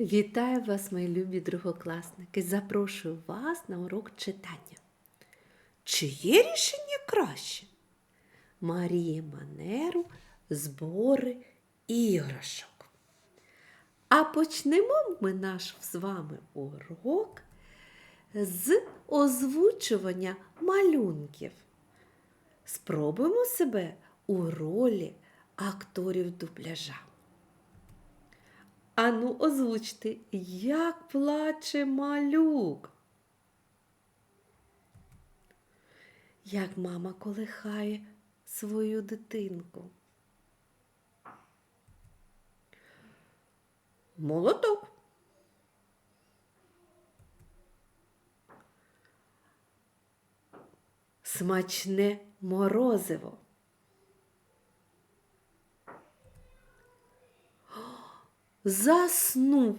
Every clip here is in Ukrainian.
Вітаю вас, мої любі другокласники! Запрошую вас на урок читання. Чиє рішення краще? Марія Манеру збори іграшок. А почнемо ми наш з вами урок з озвучування малюнків. Спробуємо себе у ролі акторів дубляжа. Ану, озвучте, як плаче малюк. Як мама колихає свою дитинку. Молоток. Смачне морозиво. Заснув.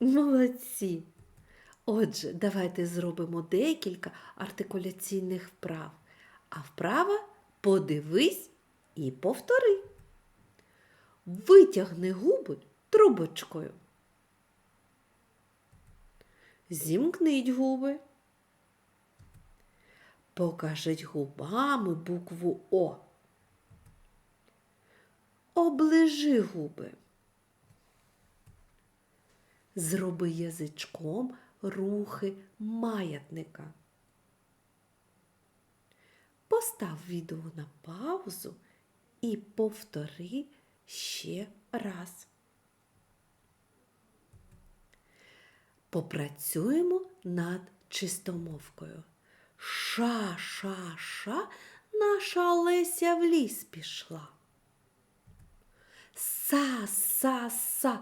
Молодці. Отже, давайте зробимо декілька артикуляційних вправ. А вправа подивись і повтори. Витягни губи трубочкою. Зімкніть губи. Покажіть губами букву О. Оближи губи. Зроби язичком рухи маятника. Постав відео на паузу і повтори ще раз. Попрацюємо над чистомовкою. Ша, ша, ша, наша Олеся в ліс пішла. Са, са, са,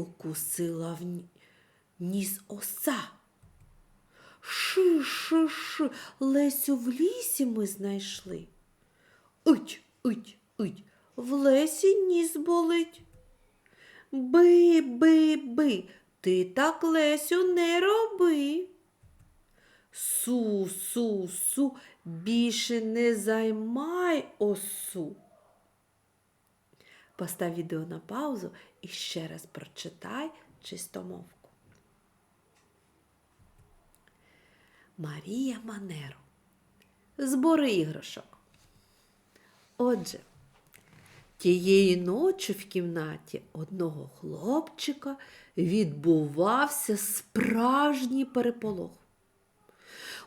укусила в ніс оса. Ши, ши, ши, Лесю в лісі ми знайшли. Ить, ить, ить, в лесі ніс болить. Би, би, би, ти так Лесю не роби. Су, су, су, більше не займай осу. Постав відео на паузу і ще раз прочитай чистомовку. Марія Манеро. Збори іграшок. Отже, тієї ночі в кімнаті одного хлопчика відбувався справжній переполох.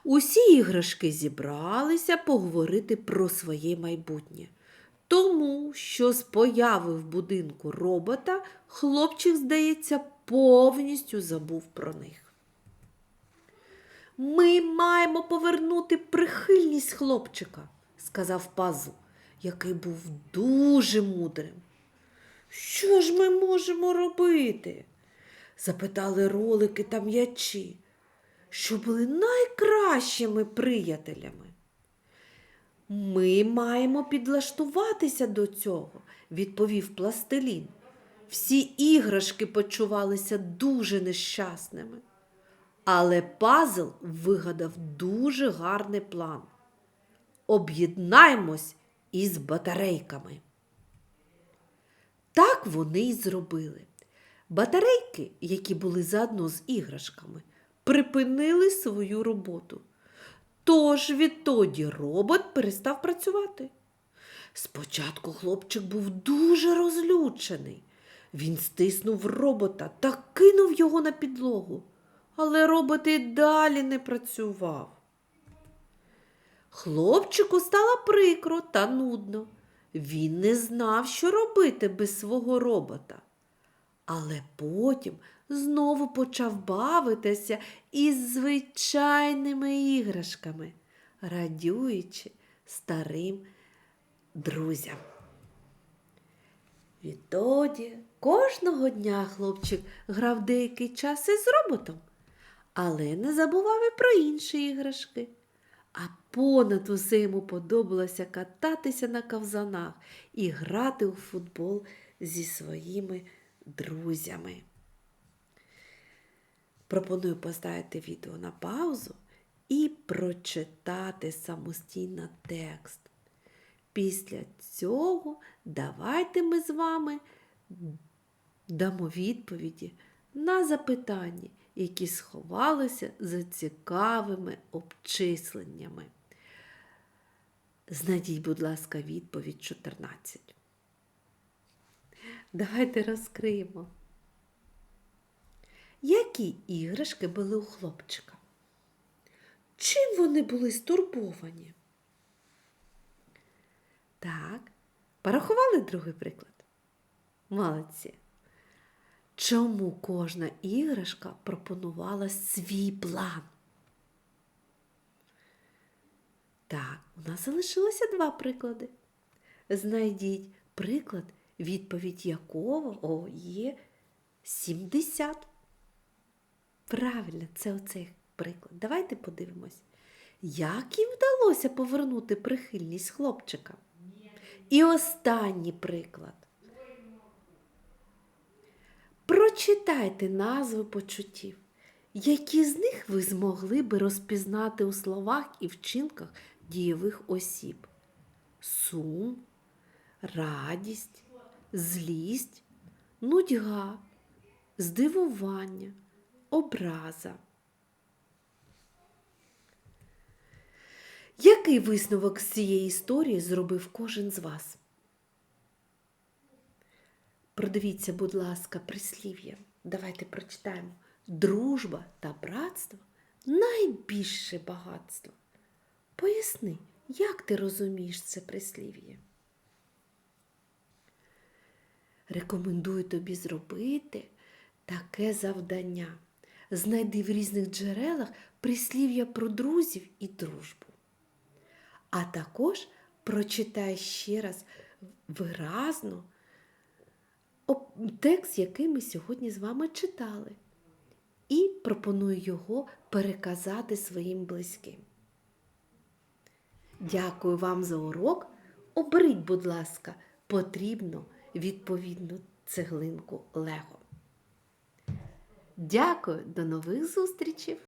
Усі іграшки зібралися поговорити про своє майбутнє. Тому що з появи в будинку робота хлопчик, здається, повністю забув про них. Ми маємо повернути прихильність хлопчика, сказав пазл, який був дуже мудрим. Що ж ми можемо робити? запитали ролики та м'ячі, що були найкращими приятелями. Ми маємо підлаштуватися до цього, відповів пластилін. Всі іграшки почувалися дуже нещасними. Але пазл вигадав дуже гарний план. Об'єднаймось із батарейками. Так вони й зробили. Батарейки, які були заодно з іграшками, припинили свою роботу. Тож відтоді робот перестав працювати. Спочатку хлопчик був дуже розлючений. Він стиснув робота та кинув його на підлогу. Але робот і далі не працював. Хлопчику стало прикро та нудно. Він не знав, що робити без свого робота. Але потім знову почав бавитися із звичайними іграшками, радюючи старим друзям. Відтоді кожного дня хлопчик грав деякий час із роботом, але не забував і про інші іграшки. А понад усе йому подобалося кататися на ковзанах і грати у футбол зі своїми друзями. Пропоную поставити відео на паузу і прочитати самостійно текст. Після цього давайте ми з вами дамо відповіді на запитання, які сховалися за цікавими обчисленнями. Знайдіть, будь ласка, відповідь 14. Давайте розкриємо. Які іграшки були у хлопчика? Чим вони були стурбовані? Так, порахували другий приклад? Молодці. Чому кожна іграшка пропонувала свій план? Так, у нас залишилося два приклади. Знайдіть приклад, відповідь якого є 70. Правильно, це оцей приклад. Давайте подивимось, як їм вдалося повернути прихильність хлопчика. І останній приклад. Прочитайте назви почуттів. Які з них ви змогли би розпізнати у словах і вчинках дієвих осіб? Сум, радість, злість, нудьга, здивування, образа. Який висновок з цієї історії зробив кожен з вас? Продивіться, будь ласка, прислів'я. Давайте прочитаємо. Дружба та братство найбільше багатство. Поясни, як ти розумієш це прислів'я? Рекомендую тобі зробити таке завдання. Знайди в різних джерелах прислів'я про друзів і дружбу. А також прочитай ще раз виразно текст, який ми сьогодні з вами читали, і пропоную його переказати своїм близьким. Дякую вам за урок. Оберіть, будь ласка, потрібну відповідну цеглинку Лего. Дякую, до нових зустрічей!